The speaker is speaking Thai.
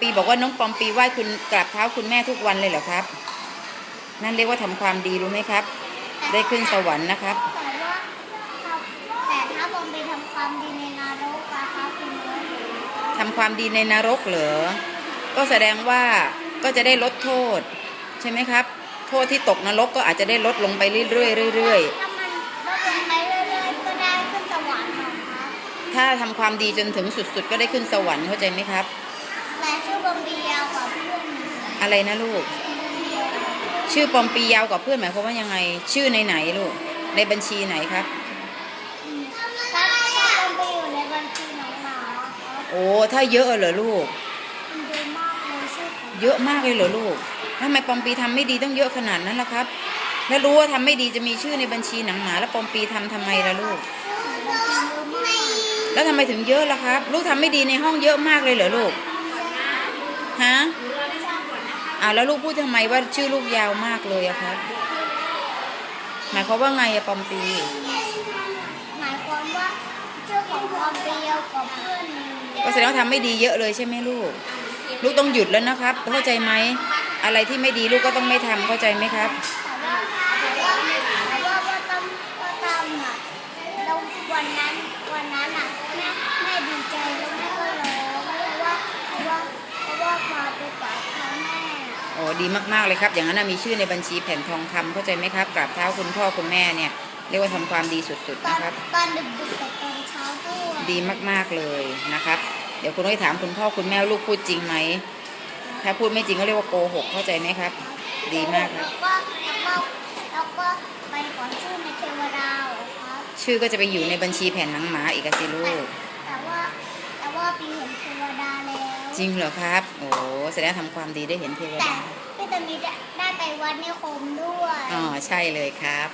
ปีบอกว่าน้องปอมปีไหว้คุณกราบเท้าคุณแม่ทุกวันเลยเหรอครับ นั่นเรียกว่าทำความดีรู้ไหมครับ ได้ขึ้นสวรรค์นะครับ แต่ว่าแต่ถ้าบอมไปทำความดีในนรกอะครับคุณแม่ทำความดีในนรกเหรอ ก็แสดงว่าก็จะได้ลดโทษ ใช่ไหมครับ โทษที่ตกนรกก็อาจจะได้ลดลงไปเรื่อยๆเรื่อยถ้ามันลดลงไปเรื่อยๆก็ได้ขึ้นสวรรค์เหรอครับๆถ้าทำความดีจนถึงสุดๆ ก็ได้ขึ้นสวรรค์เข้าใจไหมครับ แต่ชื่อบอมบียาวกว่าเพื่อนนะอะไรนะลูก ชื่อปอมปียาวกว่าเพื่อนหมายความว่ายังไง ชื่อในไหนลูก ในบัญชีไหนครับ ถ้าถ้าบอมบีอยู่ในบัญชีน้องหมาครับโอ้ถ้าเยอะเหรอลูก มันเยอะมากเลยชื่อของเยอะมากเลยเหรอลูกทำไมปอมปีทำไม่ดีต้องเยอะขนาดนั้นล่ะครับ แล้วรู้ว่าทำไม่ดีจะมีชื่อในบัญชีหนังหมา แล้วปอมปีทำทำไมล่ะลูก ชื่อของบอมบีเยอะมาก แล้วทำไมถึงเยอะล่ะครับ ลูกทำไม่ดีในห้องเยอะมากเลยเหรอลูก ฮะอ่าแล้วลูกพูดทำไมว่าชื่อลูกยาวมากเลยอะครับหมายความว่าไงอะปอมปี หมายความว่าชื่อของบอมบียาวกว่าเพื่อนเลยก็แสดงว่าทำไม่ดีเยอะเลยใช่ไหมลูก ลูกต้องหยุดแล้วนะครับ เข้าใจไหมอะไรที่ไม่ดีลูกก็ต้องไม่ทำเข้าใจไหมครับแต่ว่าแต่ว่าแต่ว่าว่าตั้มว่าตั้มอะแล้ววันนั้นวันนั้นอะแม่แม่ดีใจ ดีมากๆเลยครับ อย่างนั้นนะมีชื่อในบัญชีแผ่นทองคำเข้าใจไหมครับกราบเท้าคุณพ่อคุณแม่เนี่ยเรียกว่าทำความดีสุดตๆอนนะครับตอนดึกดึกๆกับตอนเช้าด้วยดีมากๆเลยนะครับ เดี๋ยวคุณต้องไปถามคุณพ่อคุณแม่ว่าลูกพูดจริงไหมถ้าพูดไม่จริงก็เรียกว่าโกหกเข้าใจไหมครับ ดีมากครัแล้บวก็แล้วก็แล้วก็ไปขอชื่อในเทวดาเหรอครับชื่อก็จะไปอยู่ในบัญชีแผ่นหนังหมาอีกอะสิลูกแต่ว่าแต่ว่าปีเห็นเทวดาแล้ว จริงเหรอครับ โอ้แสดงว่าทำความดีได้เห็นเทวแต่ดาพี่ตอนนี้ได้ไปวัดนิคมด้วย อ๋อ ใช่เลยครับ